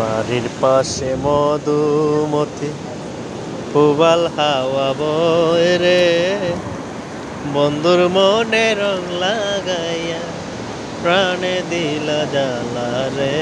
বাড়ির পাশে মধুমতি পুবাল হাওয়া বয় রে। বন্ধুর মনে রং লাগাইয়া প্রাণে দিলা জ্বালা রে।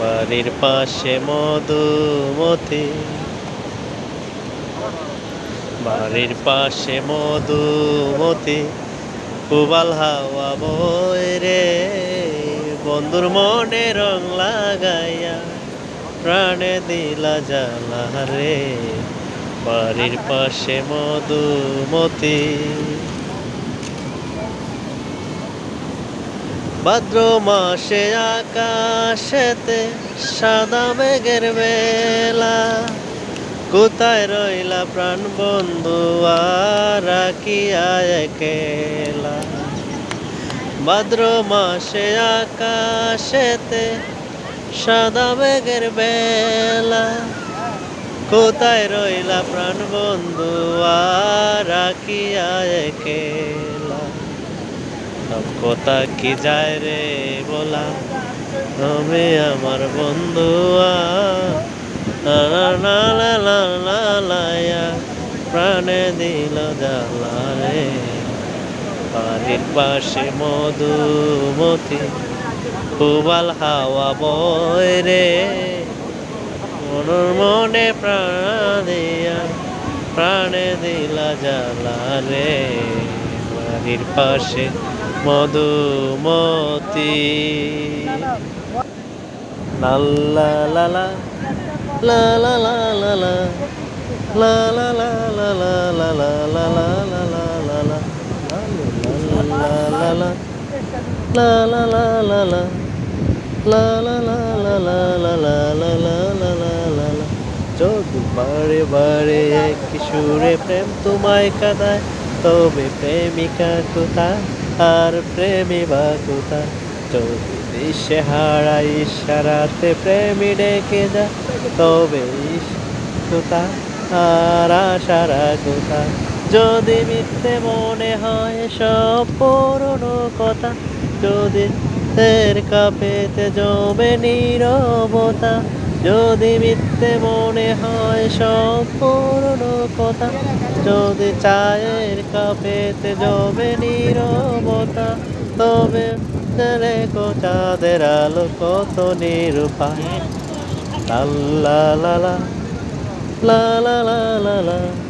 বাড়ির পাশে মধুমতি, বাড়ির পাশে মধুমতি পুবাল হাওয়া বয় রে। বন্ধুর মনে রং লাগাইয়া প্রাণে দিলা জ্বালা রে। বাড়ির পাশে মধুমতি। ভাদ্র মাসে আকাশেতে সাদা মেঘের বেলা কোথায় রইলা প্রাণ বন্ধু, আর রাখিয়া একেলা? ভাদ্র মাসে আকাশেতে সাদা মেঘের বেলা। কোথায় রইলা প্রাণ বন্ধু কথা কি যায় রে বলা? তুমি আমার বন্ধু প্রাণে দিল জ্বালা রে বাড়ির পাশে মধুমতি পুবাল হাওয়া বয় রে। মনের মনে প্রাণ প্রাণে দিলা জ্বালা রে। বাড়ির পাশে মধুমতি। লাল্লা লালা লা লা লা লা লা লা লা লা লা। লা লা লা লা লা লা লা লা লা লা লা লা লা লা লা লা লা লা যদি বারে বারে এক প্রেম তোমায় কাদায় তবে প্রেমিকা কোথায় আর প্রেমী বা কোথায় যদি দিশে হারাই ইশারাতে প্রেমী ডেকে যা তবে কোথায় আর আশারা কোথায় যদি মিথ্যে মনে হয় সব পুরনো কথা, যদি তের কাপেতে জমে নীরবতা, যদি মিথ্যে মনে হয় সব পুরনো কথা, যদি চায়ের কাপেতে জমে নীরবতা, তবে দেখো চাঁদের আলো কত নিরূপায়। লা লা লা লা লা লা লা লা।